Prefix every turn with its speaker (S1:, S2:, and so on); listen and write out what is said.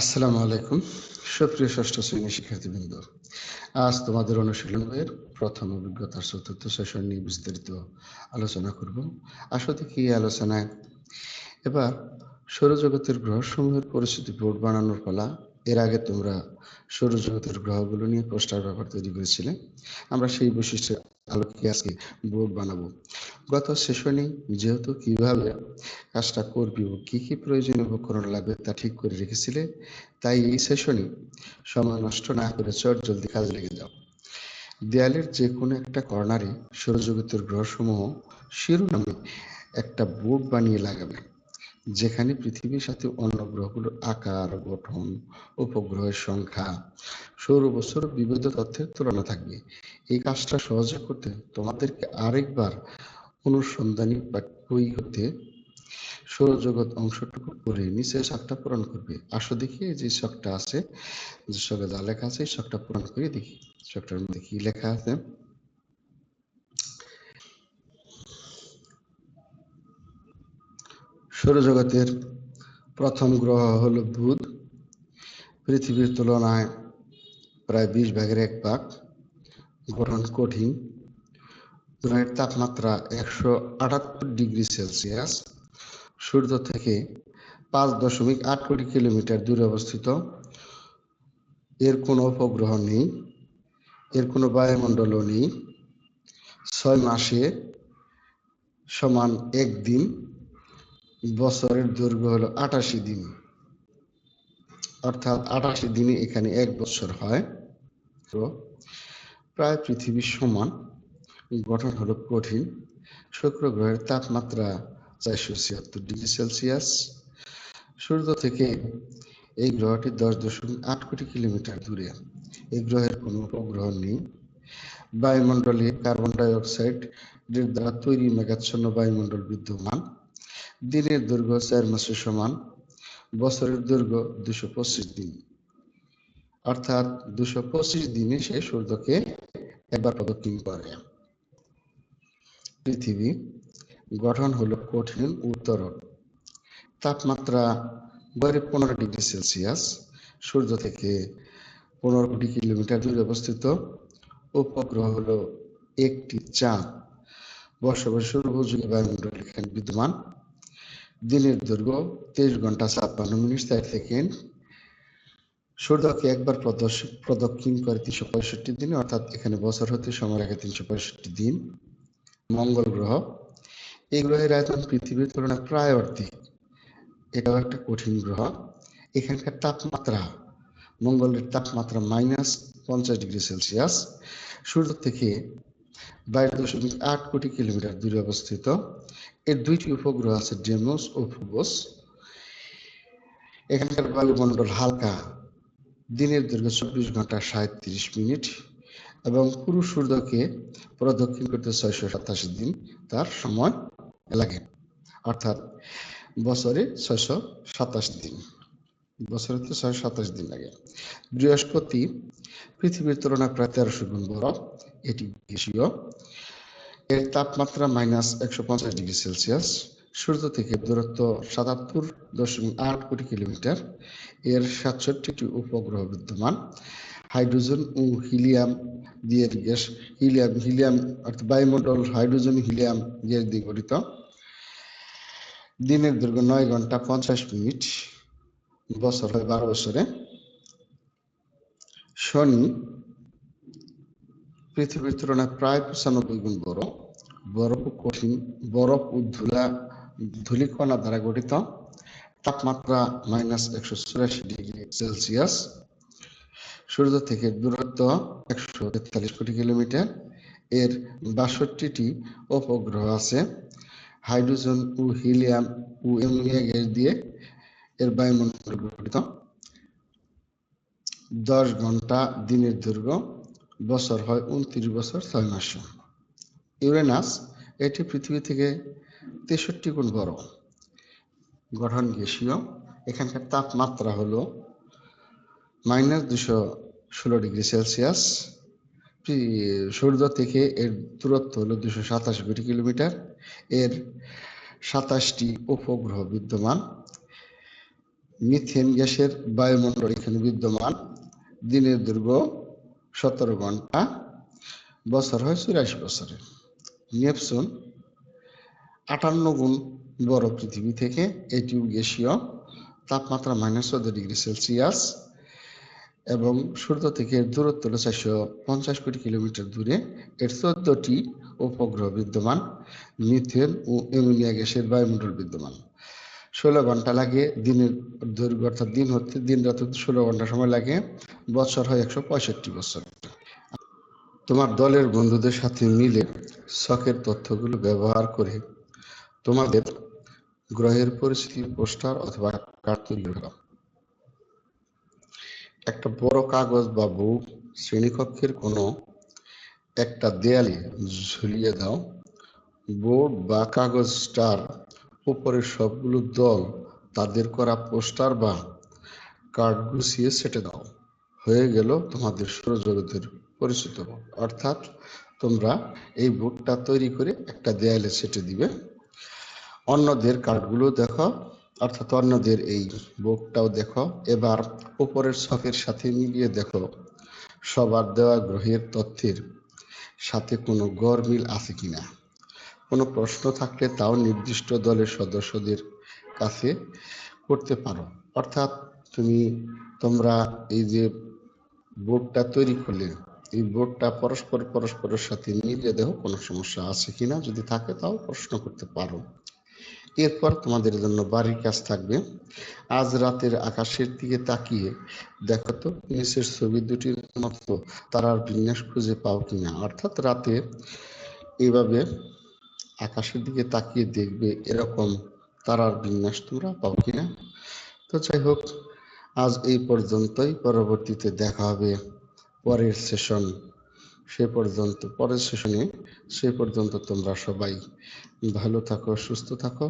S1: আসসালামু আলাইকুম। সুপ্রিয় ষষ্ঠ শ্রেণির শিক্ষার্থীবৃন্দ, আজ তোমাদের অনুশীলনের প্রথম অভিজ্ঞতার চতুর্থ সেশন নিয়ে বিস্তারিত আলোচনা করব। আসলে দেখি আলোচনায়। এবার সৌরজগতের গ্রহসমূহের পরিস্থিতি বোর্ড বানানোর পালা এর আগে তোমরা সৌরজগতের গ্রহগুলো নিয়ে পোস্টার ব্যাপার তৈরি করেছিলে। আমরা সেই বৈশিষ্ট্যের আলোকে আজকে বোর্ড বানাবো। গত সেশনে যেহেতু কীভাবে কাজটা করবি ও কি কি প্রয়োজনীয় উপকরণ লাগবে তা ঠিক করে রেখেছিলে, তাই এই সেশনে সময় নষ্ট না করে চট জলদি কাজে লেগে যাও। দেয়ালের যে কোনো একটা কর্নারে সৌরজগতের গ্রহসমূহ শিরোনামে একটা বোর্ড বানিয়ে লাগাবে। যেখানে পৃথিবীর সাথে অন্য গ্রহগুলোর আকার, গঠন, উপগ্রহের সংখ্যা, সৌর বছর বিবিধ তথ্যের তুলনা থাকবে। এই কাজটা সহজে করতে তোমাদেরকে আরেকবার অনুসন্ধানী বই হতে সৌরজগৎ অংশটুকু পড়ে নিচে শখটা পূরণ করবে। আসো দেখি যে শখটা আছে, যে শখে যা লেখা আছে শখটা পূরণ করে দেখি। শখটার মধ্যে কি লেখা আছে? সৌরজগতের প্রথম গ্রহ হল বুধ। পৃথিবীর তুলনায় প্রায় বিশ ভাগের এক ভাগ। গঠন কঠিন। গ্রহের তাপমাত্রা একশো আটাত্তর ডিগ্রি সেলসিয়াস। সূর্য থেকে পাঁচ দশমিক আট কোটি কিলোমিটার দূরে অবস্থিত। এর কোনো উপগ্রহ নেই। এর কোনো বায়ুমণ্ডলও নেই। ছয় মাসে সমান এক দিন বছরের দৈর্ঘ্য হলো আটাশি দিন। অর্থাৎ আটাশি দিনে এখানে এক বছর হয়। তো প্রায় পৃথিবীর সমান। গঠন হলো কঠিন। শুক্র গ্রহের তাপমাত্রা চারশো ছিয়াত্তর ডিগ্রি সেলসিয়াস। সূর্য থেকে এই গ্রহটি দশ দশমিক আট কোটি কিলোমিটার দূরে। এই গ্রহের কোনো উপগ্রহ নেই। বায়ুমণ্ডলে কার্বন ডাইঅক্সাইড দ্বারা তৈরি মেঘাচ্ছন্ন বায়ুমণ্ডল বিদ্যমান। দিনের দৈর্ঘ্য চার মাসের সমান, বছরের দৈর্ঘ্য দুশো পঁচিশ দিন। অর্থাৎ দুশো পঁচিশ দিনে সে সূর্যকে একবার প্রদক্ষিণ করে। পৃথিবী গঠন হলো কঠিন উত্তরণ তাপমাত্রা গড়ে পনেরো ডিগ্রি সেলসিয়াস, সূর্য থেকে পনেরো কোটি কিলোমিটার দূরে অবস্থিত। উপগ্রহ হল একটি চাঁদ। বসবাস উপযোগী বায়ুমণ্ডল এখানে বিদ্যমান। দিনের দৈর্ঘ্য তেইশ ঘণ্টা ছাপ্পান্ন মিনিট চার সেকেন্ড। সূর্যকে একবার প্রদক্ষিণ করে তিনশো পঁয়ষট্টি দিন, অর্থাৎ এখানে বছর হতে সময় রাখে তিনশো পঁয়ষট্টি দিন। মঙ্গল গ্রহ। এই গ্রহের আয়তন পৃথিবীর তুলনায় প্রায় অর্ধেক। এটাও একটা কঠিন গ্রহ। এখানকার তাপমাত্রা, মঙ্গলের তাপমাত্রা মাইনাস পঞ্চাশ ডিগ্রি সেলসিয়াস। সূর্য থেকে বাইশ দশমিক আট কোটি কিলোমিটার দূরে অবস্থিত। এর দুইটি উপগ্রহ আছে ডেমোস ও ফুবোস এখানকার বায়ুমণ্ডল হালকা, দিনের দৈর্ঘ্য চব্বিশ ঘণ্টা সাঁত্রিশ মিনিট এবং পুরো সূর্যকে প্রদক্ষিণ করতে ছয়শো সাতাশি দিন তার সময় লাগে। অর্থাৎ বছরে ছয়শো সাতাশ দিন। বছরে তো ছয়শো সাতাশ দিন লাগে। বৃহস্পতি পৃথিবীর তুলনায় প্রায় তেরোশো গুণ বড়, এটি গ্যাসীয় এর তাপমাত্রা মাইনাস একশো পঞ্চাশ ডিগ্রি সেলসিয়াস। সূর্য থেকে দূরত্ব সাতাত্তর দশমিক আট কোটি কিলোমিটার। এর সাতষট্টিটি উপগ্রহ বিদ্যমান। হাইড্রোজেন ও হিলিয়াম দিয়ে গ্যাস, হিলিয়াম হিলিয়াম অর্থাৎ বায়ুমণ্ডল, হাইড্রোজেন, হিলিয়াম গ্যাস দিয়ে গঠিত দিনের দৈর্ঘ্য নয় ঘণ্টা পঞ্চাশ মিনিট, বছর হয় বারো বছরে। শনি পৃথিবীর তুলনায় প্রায় পঁচানব্বই গুণ বড়। বরফ কঠিন, বরফ ও ধুলা, ধূলিকণা দ্বারা গঠিত। তাপমাত্রা মাইনাস একশো চুরাশি ডিগ্রি সেলসিয়াস সূর্য থেকে দূরত্ব একশো তেতাল্লিশ কোটি কিলোমিটার। এর বাষট্টিটি উপগ্রহ আছে। হাইড্রোজেন ও হিলিয়াম ও অ্যামোনিয়া গ্যাস দিয়ে এর বায়ুমণ্ডল গঠিত। দশ ঘণ্টা দিনের দৈর্ঘ্য, বছর হয় উনত্রিশ বছর ছয় মাস। ইউরেনাস, এটি পৃথিবী থেকে তেষট্টি গুণ বড়। গঠন গ্যাসীয় এখানকার তাপমাত্রা হলো মাইনাস দুশো ষোলো ডিগ্রি সেলসিয়াস। সূর্য থেকে এর দূরত্ব হলো দুশো সাতাশ কোটি কিলোমিটার এর সাতাশটি উপগ্রহ বিদ্যমান। মিথেন গ্যাসের বায়ুমণ্ডল এখানে বিদ্যমান। দিনের দৈর্ঘ্য সতেরো ঘণ্টা, বছর হয় চুরাশি বছরে নেপচুন আটান্ন গুণ বড় পৃথিবী থেকে এটিও গ্যাসীয় তাপমাত্রা মাইনাস চোদ্দ ডিগ্রি সেলসিয়াস এবং সূর্য থেকে দূরত্ব হলো চারশো পঞ্চাশ কোটি কিলোমিটার দূরে। এর চোদ্দটি উপগ্রহ বিদ্যমান, মিথেন ও অ্যামোনিয়া গ্যাসের বায়ুমণ্ডল বিদ্যমান। ষোলো ঘণ্টা লাগে দিনের দৈর্ঘ্য অর্থাৎ দিন হতে দিন রাত হতে ষোলো ঘণ্টা সময় লাগে, বছর হয় একশো পঁয়ষট্টি বছর। তোমার দলের বন্ধুদের সাথে মিলে শখের তথ্যগুলো ব্যবহার করে তোমাদের গ্রহের পরিস্থিতির পোস্টার অথবা কার্ড তৈরি করো। একটা বড় কাগজ বা বুক শ্রেণীকক্ষের কোনো একটা দেয়ালে ঝুলিয়ে দাও। বোর্ড বা কাগজটার উপরে সবগুলো দল তাদের করা পোস্টার বা কার্ড গুছিয়ে সেটে দাও। হয়ে গেল তোমাদের সৌরজগতের পরিচিত অর্থাৎ তোমরা এই বোর্ডটা তৈরি করে একটা দেয়ালে সেটে দিবে। অন্যদের কার্ডগুলো দেখো। অর্থাৎ অন্যদের এই বোর্ডটাও দেখো। এবার উপরের ছকের সাথে মিলিয়ে দেখো। সবার দেওয়া গ্রহের তথ্যের সাথে কোনো গড় মিল আছে কিনা। কোনো প্রশ্ন থাকলে তাও নির্দিষ্ট দলের সদস্যদের কাছে করতে পারো। অর্থাৎ তুমি, তোমরা এই যে বোর্ডটা তৈরি করলে, এই বোর্ডটা পরস্পর পরস্পরের সাথে মিলিয়ে দেখো কোনো সমস্যা আছে কিনা। যদি থাকে তাও প্রশ্ন করতে পারো। এরপর তোমাদের জন্য বাড়ির কাজ থাকবে। আজ রাতের আকাশের দিকে তাকিয়ে দেখো তো, নিচের ছবি দুটির মতো তারার বিন্যাস খুঁজে পাও কিনা। অর্থাৎ রাতে এইভাবে আকাশের দিকে তাকিয়ে দেখবে এরকম তারার বিন্যাস তোমরা পাও কিনা? তো যাই হোক, আজ এই পর্যন্তই। পরবর্তীতে দেখা হবে পরের সেশন সে পর্যন্ত, পরের সেশনে সে পর্যন্ত তোমরা সবাই ভালো থাকো, সুস্থ থাকো।